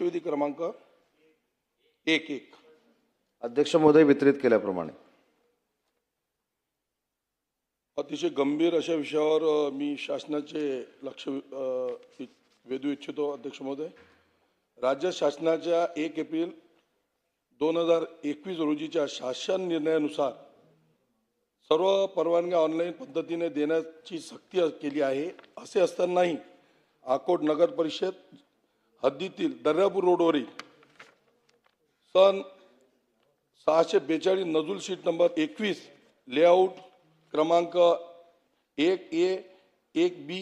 लक्षवेधी क्रमांक एक एक. अध्यक्ष महोदय वितरित केल्याप्रमाणे. अतिशय गंभीर अशा विषयावर मी शासनाचे लक्ष वेधू इच्छितो अध्यक्ष महोदय. राज्य शासनाच्या एक एप्रिल दोन हजार एकवीस रोजीच्या शासन निर्णयानुसार सर्व परवानग्या ऑनलाईन पद्धतीने देण्याची सक्ती केली आहे असे असतानाही अकोट नगर परिषद हद्दीतील दर्यापूर रोडवरील सन सहाशे बेचाळीस नजूल शीट नंबर एकवीस लेआउट क्रमांक एक ए एक बी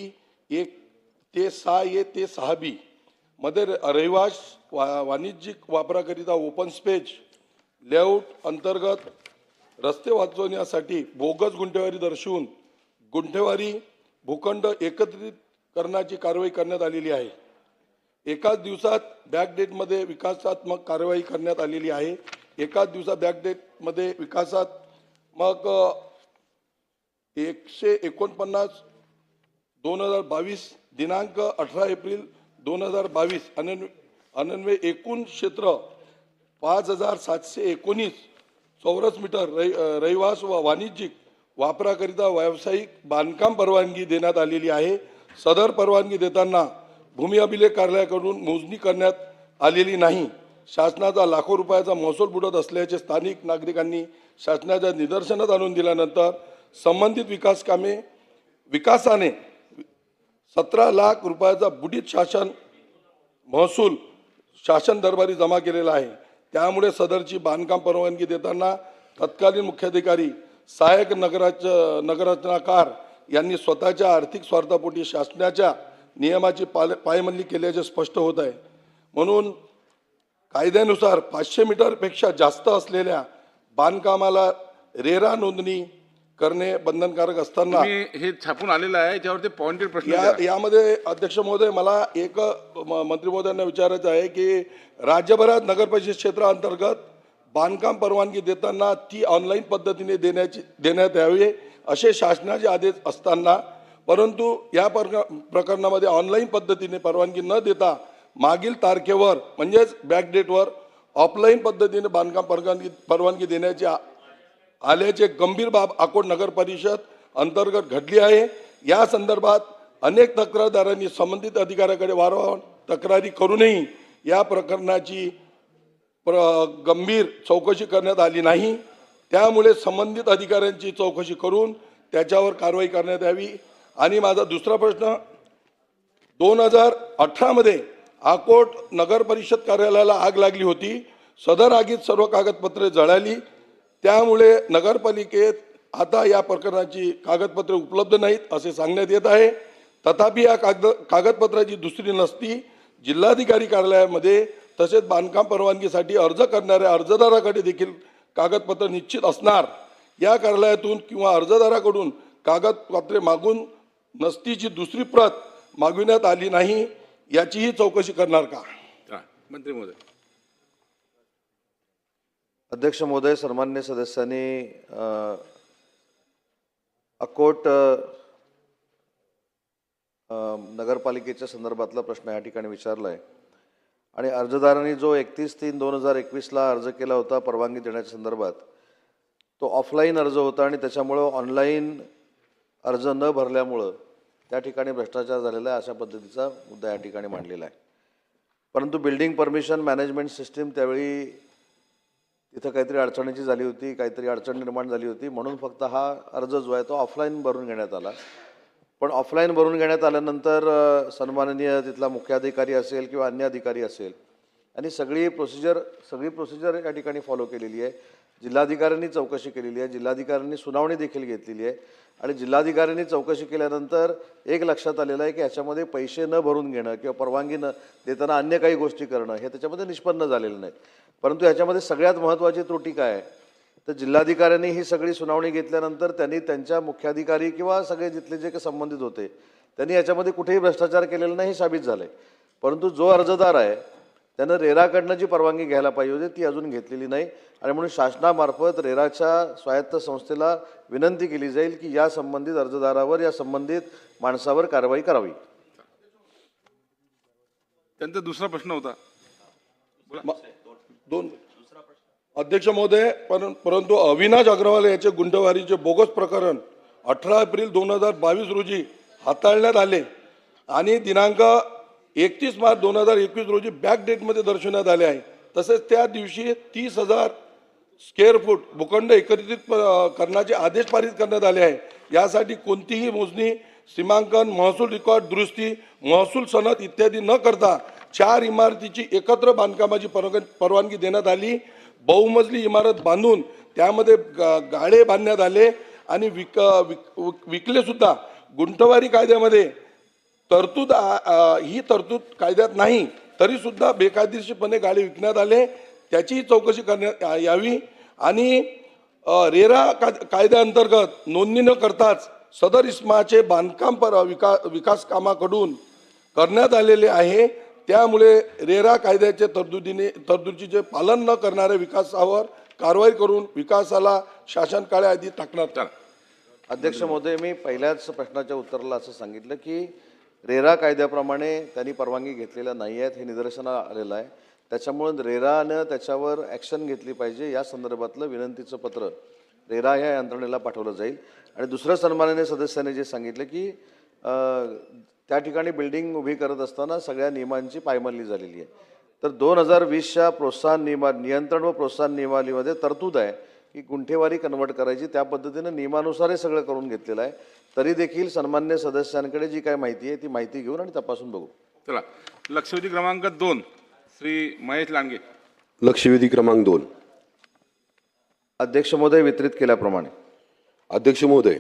एक ते सहा ए ते सहा बी. मध्ये रहिवास वा वाणिज्यिक वापराकरिता ओपन स्पेस लेआउट अंतर्गत रस्ते वाचवण्यासाठी बोगस गुंठेवारी दर्शवून गुंठेवारी भूखंड एकत्रित करण्याची कारवाई करण्यात आलेली आहे. एकाच दिवसात बॅकडेटमध्ये विकासात्मक कारवाई करण्यात आलेली आहे. एकाच दिवसात बॅकडेटमध्ये विकासात मग एकशे एकोणपन्नास दोन हजार बावीस दिनांक अठरा एप्रिल दोन हजार बावीस अनन्व अनन्वे एकूण क्षेत्र पाच हजार सातशे एकोणीस चौरस मीटर रहि रहिवास व वाणिज्यिक वापराकरिता व्यावसायिक बांधकाम परवानगी देण्यात आलेली आहे. सदर परवानगी देताना भूमी अभिलेख कार्यालयाकडून मोजणी करण्यात आलेली नाही. शासनाचा लाखो रुपयाचा महसूल बुडत असल्याचे स्थानिक नागरिकांनी शासनाच्या निदर्शनात आणून दिल्यानंतर संबंधित विकास कामे विकासाने सतरा लाख रुपयाचा बुडीत शासन महसूल शासन दरबारी जमा केलेला आहे. त्यामुळे सदरची बांधकाम परवानगी देताना तत्कालीन मुख्याधिकारी सहाय्यक नगराच नगररचनाकार यांनी स्वतःच्या आर्थिक स्वार्थापोटी शासनाच्या नियमाची पाल पायमल्ली केल्याचे स्पष्ट होत आहे म्हणून कायद्यानुसार पाचशे मीटरपेक्षा जास्त असलेल्या बांधकामाला रेरा नोंदणी करणे बंधनकारक असताना हे छापून आलेलं आहे याच्यावरती पॉइंटेड प्रश्न. यामध्ये अध्यक्ष महोदय मला एक मंत्री महोदयांना विचारायचं आहे की राज्यभरात नगरपरिषद क्षेत्राअंतर्गत बांधकाम परवानगी देताना ती ऑनलाईन पद्धतीने देण्याची देण्यात यावी असे शासनाचे आदेश असताना परंतु या प्रक- प्रकरणामध्ये ऑनलाईन पद्धतीने परवानगी न देता मागील तारखेवर म्हणजेच बॅकडेटवर ऑफलाईन पद्धतीने बांधकाम परवानगी परवानगी देण्याची आल्याचे गंभीर बाब अकोट नगर परिषद अंतर्गत घडली आहे. या संदर्भात अनेक तक्रारदारांनी संबंधित अधिकाऱ्याकडे वारंवार तक्रारी करूनही या प्रकरणाची प्र गंभीर चौकशी करण्यात आली नाही. त्यामुळे संबंधित अधिकाऱ्यांची चौकशी करून त्याच्यावर कारवाई करण्यात यावी. आणि माझा दुसरा प्रश्न दोन हजार अठरामध्ये आकोट नगर परिषद कार्यालयाला आग लागली होती. सदर आगीत सर्व कागदपत्रे जळाली. त्यामुळे नगरपालिकेत आता या प्रकरणाची कागदपत्रे उपलब्ध नाहीत असे सांगण्यात येत आहे. तथापि या कागद कागदपत्राची दुसरी नसती. जिल्हाधिकारी कार्यालयामध्ये तसेच बांधकाम परवानगीसाठी अर्ज करणाऱ्या अर्जदाराकडे देखील कागदपत्र निश्चित असणार. या कार्यालयातून किंवा अर्जदाराकडून कागदपत्रे मागून नसतीची दुसरी प्रत मागविण्यात आली नाही याचीही चौकशी करणार का? मंत्री महोदय. अध्यक्ष महोदय सन्मान्य सदस्यांनी अ, अकोट नगरपालिकेच्या संदर्भातला प्रश्न या ठिकाणी विचारला आहे आणि अर्जदारांनी जो एकतीस तीन दोन हजार एकवीसला अर्ज केला होता परवानगी देण्याच्या संदर्भात तो ऑफलाईन अर्ज होता आणि त्याच्यामुळं ऑनलाईन अर्ज न भरल्यामुळं त्या ठिकाणी भ्रष्टाचार झालेला आहे अशा पद्धतीचा मुद्दा या ठिकाणी मांडलेला आहे. परंतु बिल्डिंग परमिशन मॅनेजमेंट सिस्टीम त्यावेळी तिथं काहीतरी अडचणीची झाली होती काहीतरी अडचण निर्माण झाली होती. म्हणून फक्त हा अर्ज जो आहे तो ऑफलाईन भरून घेण्यात आला. पण ऑफलाईन भरून घेण्यात आल्यानंतर सन्माननीय तिथला मुख्याधिकारी असेल किंवा अन्य अधिकारी असेल आणि सगळी प्रोसिजर सगळी प्रोसिजर या ठिकाणी फॉलो केलेली आहे. जिल्हाधिकाऱ्यांनी चौकशी केलेली आहे. जिल्हाधिकाऱ्यांनी सुनावणी देखील घेतलेली आहे. आणि जिल्हाधिकाऱ्यांनी चौकशी केल्यानंतर एक लक्षात आलेलं आहे की याच्यामध्ये पैसे न भरून घेणं किंवा परवानगी न देताना अन्य काही गोष्टी करणं हे त्याच्यामध्ये निष्पन्न झालेलं नाही. परंतु ह्याच्यामध्ये सगळ्यात महत्त्वाची त्रुटी काय आहे? तर जिल्हाधिकाऱ्यांनी ही सगळी सुनावणी घेतल्यानंतर त्यांनी त्यांच्या मुख्याधिकारी किंवा सगळे जिथले जे काही संबंधित होते त्यांनी याच्यामध्ये कुठेही भ्रष्टाचार केलेला नाही हे साबित आहे परंतु जो अर्जदार आहे त्यानं रेराकडनं जी परवानगी घ्यायला पाहिजे होती ती अजून घेतलेली नाही. आणि म्हणून शासनामार्फत रेराच्या स्वायत्त संस्थेला विनंती केली जाईल की या संबंधित अर्जदारावर या संबंधित माणसावर कारवाई करावी. त्यांचा दुसरा प्रश्न होता. दोन अध्यक्ष महोदय पर- परंतु अविनाश अग्रवाल याचे गुंडवारीचे बोगस प्रकरण अठरा एप्रिल दोन हजार बावीस रोजी हाताळण्यात आले. आणि दिनांक एकतीस मार्च दोन हजार एकवीस रोजी बॅक डेटमध्ये दर्शवण्यात आले आहे. तसेच त्या दिवशी तीस हजार स्क्वेअर फूट भूखंड एकत्रित करण्याचे आदेश पारित करण्यात आले आहे. यासाठी कोणतीही मोजणी सीमांकन महसूल रेकॉर्ड दुरुस्ती महसूल सनद इत्यादी न करता चार इमारतीची एकत्र बांधकामाची परवानगी परवानगी देण्यात आली. बहुमजली इमारत बांधून त्यामध्ये गा- गाळे बांधण्यात आले. आणि विक विक- विक- गुंठवारी कायद्यामध्ये तरतूद ही तरतूद कायद्यात नाही तरी सुद्धा बेकायदेशीरपणे गाडी विकण्यात आले त्याचीही चौकशी करण्यात या- यावी. आणि रेरा का- कायद्याअंतर्गत नोंदणी न करताच सदर इस्माचे बांधकाम पर विका विकास कामाकडून करण्यात आलेले आहे. त्यामुळे रेरा कायद्याचे तरतुदीने तरतुदीचे पालन न करणाऱ्या विकासावर कारवाई करून विकासाला शासन काळे आधी टाकणार. अध्यक्ष महोदय मी पहिल्याच प्रश्नाच्या उत्तराला असं सांगितलं की रेरा कायद्याप्रमाणे त्यांनी परवानगी घेतलेल्या नाही आहेत हे निदर्शनास आलेलं आहे. त्याच्यामुळे रेरानं त्याच्यावर ॲक्शन घेतली पाहिजे या संदर्भातलं विनंतीचं पत्र रेरा या यंत्रणेला पाठवलं जाईल. आणि दुसरं सन्माननीय सदस्याने जे सांगितलं की त्या ठिकाणी बिल्डिंग उभी करत असताना सगळ्या नियमांची पायमल्ली झालेली आहे. तर दोन हजार वीसच्या प्रोत्साहन नियमा नियंत्रण व प्रोत्साहन नियमावलीमध्ये तरतूद आहे की गुंठेवारी कन्वर्ट करायची त्या पद्धतीनं नियमानुसार हे सगळं करून घेतलेलं आहे. तरी देखील सन्मान्य सदस्यांकडे जी काय माहिती आहे ती माहिती घेऊन आणि तपासून बघू. चला. लक्षवेधी क्रमांक दोन श्री महेश लांडगे. लक्षवेधी क्रमांक दोन. अध्यक्ष महोदय वितरित केल्याप्रमाणे. अध्यक्ष महोदय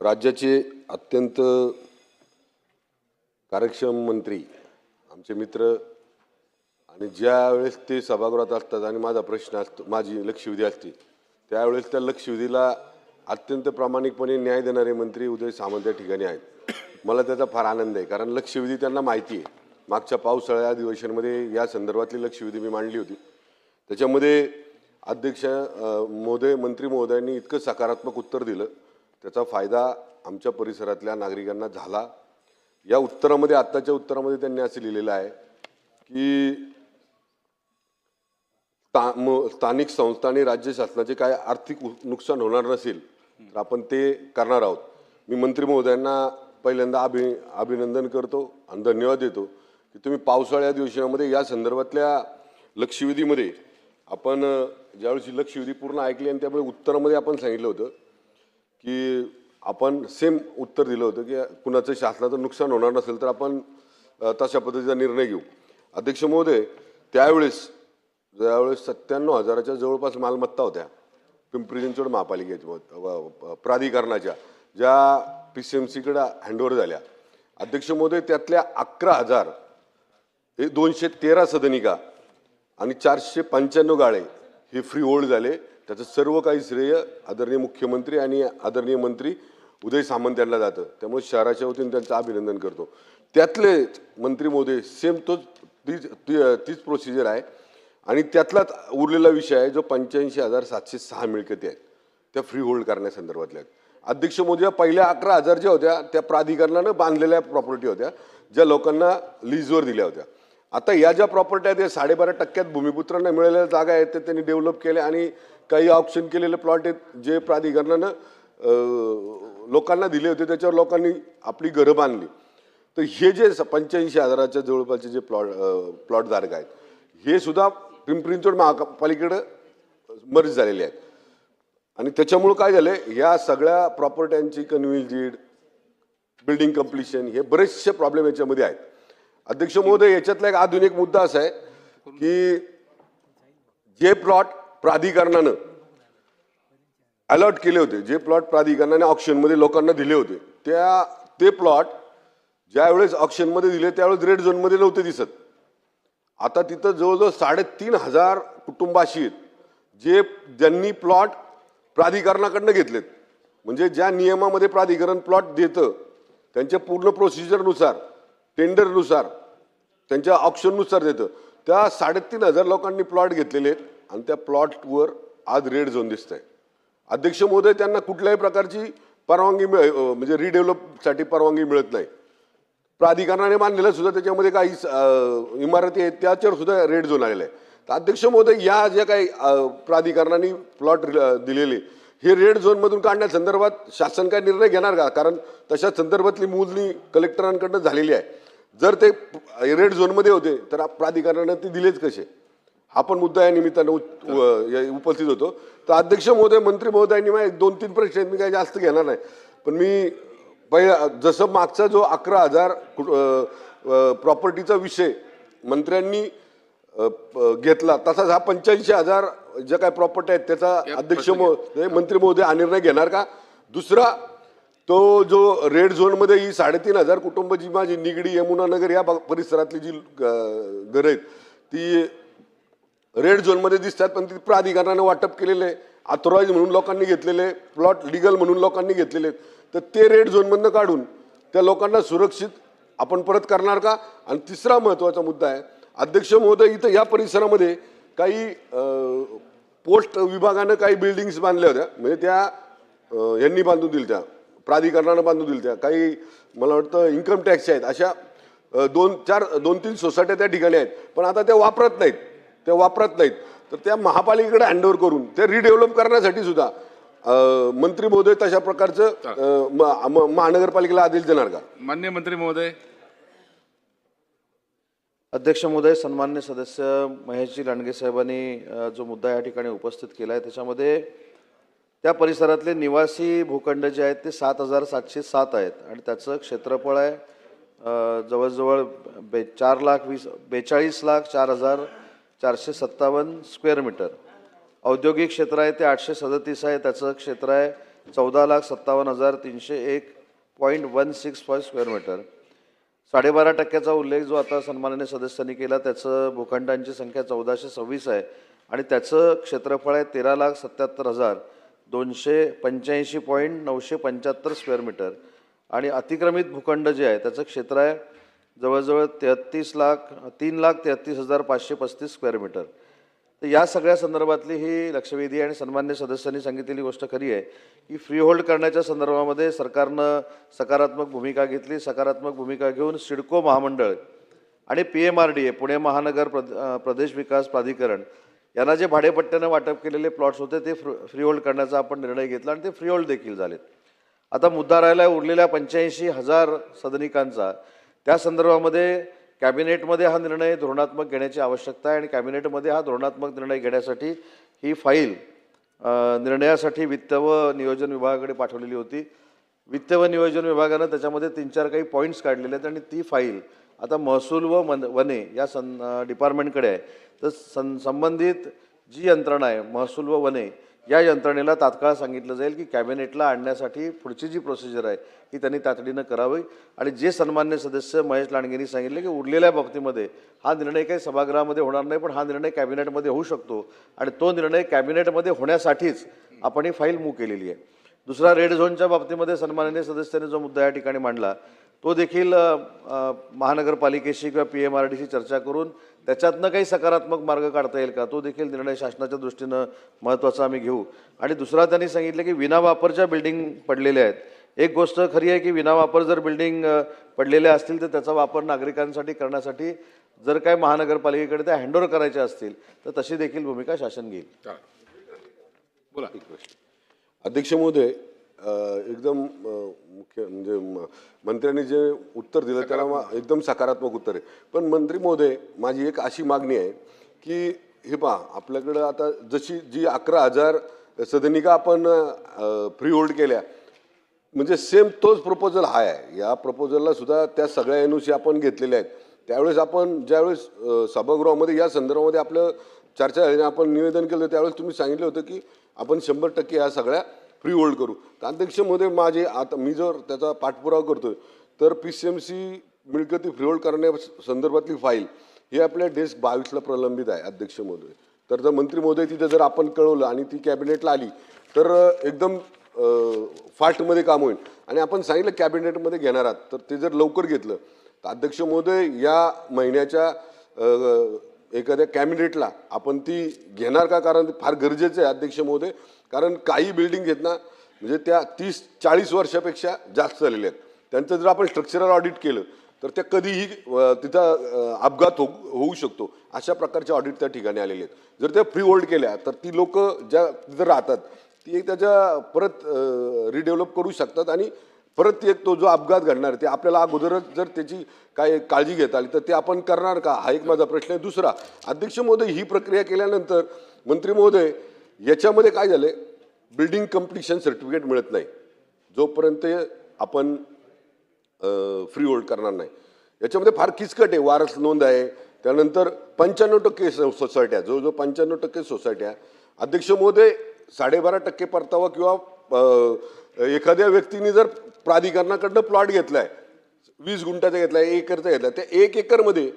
राज्याचे अत्यंत कार्यक्षम मंत्री आमचे मित्र आणि ज्या वेळेस ते सभागृहात असतात आणि माझा प्रश्न असतो माझी लक्षवेधी असते त्यावेळेस त्या लक्षवेधीला अत्यंत प्रामाणिकपणे न्याय देणारे मंत्री उदय सामंत या ठिकाणी आहेत. मला त्याचा फार आनंद आहे कारण लक्षवेधी त्यांना माहिती आहे. मागच्या पावसाळ्या अधिवेशनमध्ये या संदर्भातली लक्षवेधी मी मांडली होती. त्याच्यामध्ये अध्यक्ष महोदय मंत्री महोदयांनी इतकं सकारात्मक उत्तर दिलं. त्याचा फायदा आमच्या परिसरातल्या नागरिकांना झाला. या उत्तरामध्ये आत्ताच्या उत्तरामध्ये त्यांनी असं लिहिलेलं आहे की स्था- म- स्थानिक संस्था आणि राज्य शासनाचे काय आर्थिक उ- नुकसान होणार नसेल तर आपण ते करणार आहोत. मी मंत्री महोदयांना पहिल्यांदा अभि अभिनंदन करतो आणि धन्यवाद देतो की तुम्ही पावसाळ्या अधिवेशनामध्ये या संदर्भातल्या लक्षवेधीमध्ये आपण अ, ज्यावेळेस लक्षवेधी पूर्ण ऐकली आणि त्यामुळे उत्तरामध्ये आपण सांगितलं होतं की आपण सेम उत्तर दिलं होतं की कुणाचं शासनाचं नुकसान होणार नसेल तर आपण तशा पद्धतीचा निर्णय घेऊ. अध्यक्ष महोदय त्यावेळेस ज्यावेळेस सत्त्याण्णव हजाराच्या जवळपास मालमत्ता होत्या पिंपरी चिंचवड महापालिकेच्या प्राधिकरणाच्या ज्या पी सी एम सीकडे हँडओव्हर झाल्या. अध्यक्ष महोदय त्यातल्या अकरा हजार हे दोनशे तेरा सदनिका आणि चारशे पंच्याण्णव गाळे हे फ्री होल्ड झाले. त्याचं सर्व काही श्रेय आदरणीय मुख्यमंत्री आणि आदरणीय मंत्री उदय सामंत यांना जातं. त्यामुळे शहराच्या वतीने त्यांचं अभिनंदन करतो. त्यातले मंत्री मोदय सेम तोच तीच ती- तीच प्रोसिजर आहे. आणि त्यातलाच उरलेला विषय आहे जो पंच्याऐंशी हजार सातशे सहा मिळकती आहेत. त्या फ्री होल्ड करण्यासंदर्भातल्या आहेत. अध्यक्ष मोदी या पहिल्या अकरा हजार ज्या होत्या त्या प्राधिकरणानं बांधलेल्या प्रॉपर्टी होत्या ज्या लोकांना लीजवर दिल्या होत्या. आता या ज्या प्रॉपर्टी आहेत या साडेबारा टक्क्यात भूमिपुत्रांना मिळालेल्या जागा आहेत त्या त्यांनी डेव्हलप केल्या आणि काही ऑप्शन केलेले प्लॉट आहेत जे प्राधिकरणानं लोकांना दिले होते त्याच्यावर लोकांनी आपली घरं बांधली. तर हे जे पंच्याऐंशी हजाराच्या जवळपासचे जे प्लॉट प्लॉट धारक आहेत हे सुद्धा पिंपरी चिंचवड महापालिकेकडं मर्ज झालेले आहेत. आणि त्याच्यामुळं काय झालंय या सगळ्या प्रॉपर्ट्यांची कन्व्हिजीड बिल्डिंग कम्प्लिशन हे बरेचसे प्रॉब्लेम याच्यामध्ये आहेत. अध्यक्ष महोदय याच्यातला एक आधुनिक मुद्दा असा आहे की जे प्लॉट प्राधिकरणानं अलॉट केले होते जे प्लॉट प्राधिकरणाने ऑप्शनमध्ये लोकांना दिले होते त्या ते प्लॉट ज्यावेळेस ऑप्शनमध्ये दिले त्यावेळेस रेड झोनमध्ये नव्हते दिसत. आता तिथं जवळजवळ साडेतीन हजार कुटुंबाशी आहेत जे ज्यांनी प्लॉट प्राधिकरणाकडनं घेतलेत. म्हणजे ज्या नियमामध्ये प्राधिकरण प्लॉट देतं त्यांच्या पूर्ण प्रोसिजरनुसार टेंडरनुसार त्यांच्या ऑप्शननुसार देतं. त्या साडेतीन हजार लोकांनी प्लॉट घेतलेले आहेत आणि त्या प्लॉटवर आज रेड झोन दिसत आहे अध्यक्ष महोदय त्यांना कुठल्याही प्रकारची परवानगी मिळ म्हणजे रिडेव्हलपसाठी परवानगी मिळत नाही. प्राधिकरणाने मानलेलं सुद्धा त्याच्यामध्ये काही इमारती आहेत त्याच्यावर सुद्धा रेड झोन आलेला आहे. तर अध्यक्ष महोदय या ज्या काही प्राधिकरणाने प्लॉट दिलेले हे रेड झोनमधून काढण्यासंदर्भात शासन काय निर्णय घेणार का? कारण तशा संदर्भातली मोजणी कलेक्टरांकडनं झालेली आहे. जर ते रेड झोनमध्ये होते तर प्राधिकरणानं ते दिलेच कसे? हा पण मुद्दा या निमित्तानं उपस्थित होतो. तर अध्यक्ष महोदय मंत्री महोदयांनी माझे दोन तीन प्रश्न आहेत मी काही जास्त घेणार नाही. पण मी पहिला जसं मागचा जो अकरा हजार प्रॉपर्टीचा विषय मंत्र्यांनी घेतला तसाच हा पंच्याऐंशी हजार ज्या काही प्रॉपर्टी आहेत त्याचा अध्यक्ष महोदय मंत्री महोदय हा निर्णय घेणार का? दुसरा तो जो रेड झोनमध्ये ही साडेतीन हजार कुटुंब जी माझी निगडी यमुनानगर या परिसरातली जी घरं आहेत ती रेड झोनमध्ये दिसतात पण ती प्राधिकरणानं वाटप केलेले ऑथोराईज म्हणून लोकांनी घेतलेले प्लॉट लिगल म्हणून लोकांनी घेतलेले तर ते रेड झोनमधनं काढून त्या लोकांना सुरक्षित आपण परत करणार का? आणि तिसरा महत्त्वाचा मुद्दा आहे अध्यक्ष महोदय इथं या परिसरामध्ये काही पोस्ट विभागानं काही बिल्डिंग्स बांधल्या होत्या म्हणजे त्या ह्यांनी यांनी बांधून दिल्या त्या प्राधिकरणानं बांधून दिल्या त्या. काही मला वाटतं इन्कम टॅक्सच्या आहेत अशा दोन चार दोन तीन सोसायट्या त्या ठिकाणी आहेत पण आता त्या वापरत नाहीत त्या वापरत नाहीत. तर त्या महापालिकेकडे हँडओव्हर करून ते रिडेव्हलप करण्यासाठी सुद्धा मंत्री महोदय तशा प्रकारचं महानगरपालिकेला आदेश देणार का? मान्य मंत्री महोदय. अध्यक्ष महोदय सन्मान्य सदस्य महेशजी लांडगे साहेबांनी जो मुद्दा या ठिकाणी उपस्थित केला आहे त्याच्यामध्ये त्या परिसरातले निवासी भूखंड जे आहेत ते सात हजार सातशे सात आहेत. आणि त्याचं क्षेत्रफळ आहे जवळजवळ बे चार लाख वीस बेचाळीस लाख चार हजार चारशे सत्तावन्न स्क्वेअर मीटर. औद्योगिक क्षेत्र आहे ते आठशे सदतीस आहे त्याचं क्षेत्र आहे चौदा लाख सत्तावन्न हजार तीनशे एक point one six five square metre. साडेबारा टक्क्याचा उल्लेख जो आता सन्माननीय सदस्यांनी केला त्याचं भूखंडांची संख्या चौदाशे सव्वीस आहे आणि त्याचं क्षेत्रफळ आहे तेरा लाख सत्याहत्तर हजार दोनशे पंच्याऐंशी पॉईंट नऊशे पंच्याहत्तर स्क्वेअर मीटर. आणि अतिक्रमित भूखंड जे आहे त्याचं क्षेत्र आहे जवळजवळ तेहत्तीस लाख तीन लाख तेहत्तीस हजार पाचशे पस्तीस स्क्वेअर मीटर तर या सगळ्या संदर्भातली ही लक्षवेधी आणि सन्मान्य सदस्यांनी सांगितलेली गोष्ट खरी आहे की फ्री होल्ड करण्याच्या संदर्भामध्ये सरकारनं सकारात्मक भूमिका घेतली. सकारात्मक भूमिका घेऊन सिडको महामंडळ आणि P M R D A Pune महानगर प्रद प्रदेश विकास प्राधिकरण यांना जे भाडेपट्ट्यानं वाटप केलेले प्लॉट्स होते ते फ्र फ्री होल्ड करण्याचा आपण निर्णय घेतला आणि ते फ्री होल्ड देखील झालेत. आता मुद्दा राहिला उरलेल्या पंच्याऐंशी हजार सदनिकांचा. त्या संदर्भामध्ये कॅबिनेटमध्ये हा निर्णय धोरणात्मक घेण्याची आवश्यकता आहे आणि कॅबिनेटमध्ये हा धोरणात्मक निर्णय घेण्यासाठी ही फाईल निर्णयासाठी वित्त व नियोजन विभागाकडे पाठवलेली होती. वित्त व नियोजन विभागानं त्याच्यामध्ये तीन चार काही पॉईंट्स काढलेले आहेत आणि ती फाईल आता महसूल व मन वने या सं डिपार्टमेंटकडे आहे. तर सं संबंधित जी यंत्रणा आहे महसूल व वने या यंत्रणेला तात्काळ सांगितलं जाईल की कॅबिनेटला आणण्यासाठी पुढची जी प्रोसिजर आहे ही त्यांनी तातडीनं करावी. आणि जे सन्मान्य सदस्य महेश लांडगेंनी सांगितले की उरलेल्या बाबतीमध्ये हा निर्णय काही सभागृहामध्ये होणार नाही पण हा निर्णय कॅबिनेटमध्ये होऊ शकतो. आणि तो निर्णय कॅबिनेटमध्ये होण्यासाठीच आपण ही फाईल मूव केलेली आहे. दुसरा रेड झोनच्या बाबतीमध्ये सन्माननीय सदस्यांनी जो मुद्दा या ठिकाणी मांडला तो देखील महानगरपालिकेशी किंवा पी एम आर डीशी चर्चा करून त्याच्यातनं काही सकारात्मक मार्ग काढता येईल का? तो देखील निर्णय शासनाच्या दृष्टीनं महत्त्वाचा आम्ही घेऊ. आणि दुसरा त्यांनी सांगितलं की विनावापरच्या बिल्डिंग पडलेल्या आहेत. एक गोष्ट खरी आहे की विनावापर जर बिल्डिंग पडलेल्या असतील तर त्याचा वापर नागरिकांसाठी करण्यासाठी जर काय महानगरपालिकेकडे त्या हँडओव्हर करायच्या असतील तर तशी देखील भूमिका शासन घेईल. बोला. अध्यक्ष महोदय एकदम मुख्य म्हणजे मंत्र्यांनी जे उत्तर दिलं त्याला एकदम सकारात्मक उत्तर आहे. पण मंत्री महोदय माझी एक अशी मागणी आहे की हे पहा आपल्याकडं आता जशी जी अकरा हजार सदनिका आपण फ्री होल्ड केल्या म्हणजे सेम तोच प्रपोजल हा आहे. या प्रपोजलला सुद्धा त्या सगळ्या एनओसी आपण घेतलेल्या आहेत. त्यावेळेस आपण ज्यावेळेस सभागृहामध्ये या संदर्भामध्ये आपलं चर्चा आपण निवेदन केलं त्यावेळेस तुम्ही सांगितलं होतं की आपण शंभर टक्के या सगळ्या प्री होल्ड करू. तर अध्यक्ष महोदय माझे आता मी जर त्याचा पाठपुरावा करतोय तर पी सी एम सी मिळकती फ्री होल्ड करण्या संदर्भातली फाईल ही आपल्या डेस्क बावीसला प्रलंबित आहे अध्यक्ष महोदय तर जर मंत्री महोदय तिथे जर आपण कळवलं आणि ती कॅबिनेटला आली तर एकदम फास्टमध्ये काम होईल. आणि आपण सांगितलं कॅबिनेटमध्ये घेणार आहात तर ते जर लवकर घेतलं तर अध्यक्ष महोदय या महिन्याच्या एखाद्या कॅबिनेटला आपण ती घेणार का? कारण फार गरजेचं आहे अध्यक्ष महोदय कारण काही बिल्डिंग आहेत ना म्हणजे त्या तीस चाळीस वर्षापेक्षा जास्त झालेल्या आहेत. त्यांचं जर आपण स्ट्रक्चरल ऑडिट केलं तर त्या कधीही तिथं अपघात हो होऊ शकतो. अशा प्रकारचे ऑडिट त्या ठिकाणी आलेले आहेत. जर त्या फ्री होल्ड केल्या तर ती लोक ज्या तिथं राहतात ती एक त्याच्या परत रिडेव्हलप करू शकतात आणि परत एक तो जो अपघात घडणार ते आपल्याला अगोदरच जर त्याची काय काळजी घेता आली तर ते आपण करणार का? हा एक माझा प्रश्न आहे. दुसरा अध्यक्ष महोदय ही प्रक्रिया केल्यानंतर मंत्री महोदय याच्यामध्ये काय झालं आहे बिल्डिंग कम्प्लिशन सर्टिफिकेट मिळत नाही. जोपर्यंत आपण फ्री होल्ड करणार नाही. याच्यामध्ये फार किचकट आहे वारस नोंद आहे. त्यानंतर पंच्याण्णव टक्के सोसायट्या जवळजवळ पंच्याण्णव टक्के सोसायट्या अध्यक्ष महोदय साडेबारा टक्के परतावा किंवा एखाद्या व्यक्तीने जर प्राधिकरणाकडनं प्लॉट घेतलाय वीस गुंठाचा घेतलाय एक एकरचा घेतलाय त्या एक एकरमध्ये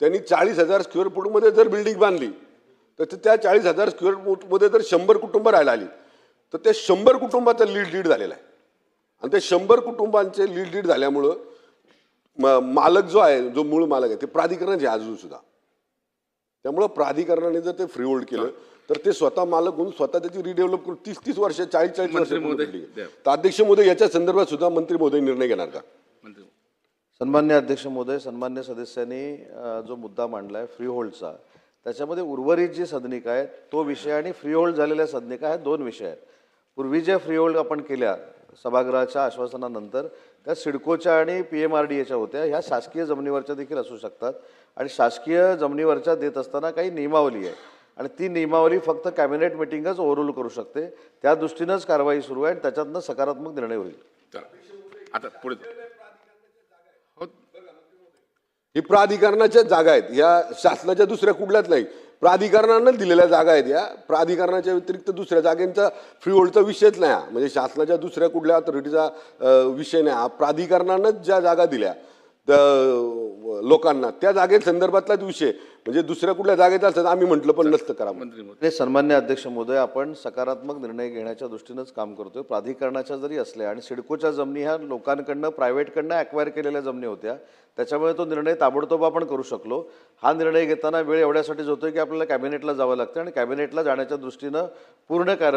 त्यांनी चाळीस हजार स्क्वेअर फूटमध्ये जर बिल्डिंग बांधली तर ते त्या चाळीस हजार स्क्वेअर फूटमध्ये जर शंभर कुटुंब राहायला आली. तर त्या शंभर कुटुंबाचा लीड लीड झालेला आहे. आणि त्या शंभर कुटुंबांचे लीड लीड झाल्यामुळं म- मालक जो आहे जो मूळ मालक आहे ते प्राधिकरणाचे अजून सुद्धा. त्यामुळं प्राधिकरणाने जर ते फ्री होल्ड केलं तर ते स्वतः मालक होऊन स्वतः त्याची रिडेव्हलप करून तीस तीस वर्ष चाळीस चाळीस वर्ष. तर अध्यक्ष महोदय याच्या संदर्भात सुद्धा मंत्री महोदय निर्णय घेणार का? सन्मान्य अध्यक्ष महोदय सन्मान्य सदस्यांनी जो मुद्दा मांडला आहे फ्री होल्डचा त्याच्यामध्ये उर्वरित जी सदनिका आहे तो विषय आणि फ्रीहोल्ड झालेल्या सदनिका ह्या दोन विषय आहेत. पूर्वी ज्या फ्रीहोल्ड आपण केल्या सभागृहाच्या आश्वासनानंतर त्या सिडकोच्या आणि पी एम आर डी एच्या होत्या. ह्या शासकीय जमिनीवरच्या देखील असू शकतात. आणि शासकीय जमिनीवरच्या देत असताना काही नियमावली आहे आणि ती नियमावली फक्त कॅबिनेट मिटिंगच ओव्हररूल करू शकते. त्या दृष्टीनंच कारवाई सुरू आहे आणि त्याच्यातनं सकारात्मक निर्णय होईल. आता पुढे ही प्राधिकरणाच्या जागा आहेत. या शासनाच्या दुसऱ्या कुठल्याच नाही. प्राधिकरणानं दिलेल्या जागा आहेत या. प्राधिकरणाच्या व्यतिरिक्त दुसऱ्या जागेंचा फ्रीहोल्डचा विषयच नाही हा. म्हणजे शासनाच्या दुसऱ्या कुठल्या ऑथॉरिटीचा विषय नाही. हा प्राधिकरणानंच ज्या जागा दिल्या. त्या लोकांना. त्या जागे संदर्भातलाच विषय. म्हणजे दुसऱ्या कुठल्या जागेचा असतं तर आम्ही म्हटलं पण नसतं करा. मंत्री सन्मान्य अध्यक्ष महोदय आपण सकारात्मक निर्णय घेण्याच्या दृष्टीनंच काम करतोय. प्राधिकरणाच्या जरी असल्या आणि सिडकोच्या जमिनी ह्या लोकांकडनं प्रायव्हेटकडनं अक्वायर केलेल्या जमिनी होत्या त्याच्यामुळे तो निर्णय ताबडतोब आपण करू शकलो. हा निर्णय घेताना वेळ एवढ्यासाठीच होतोय की आपल्याला कॅबिनेटला जावं लागतं आणि कॅबिनेटला जाण्याच्या दृष्टीनं पूर्ण कार्य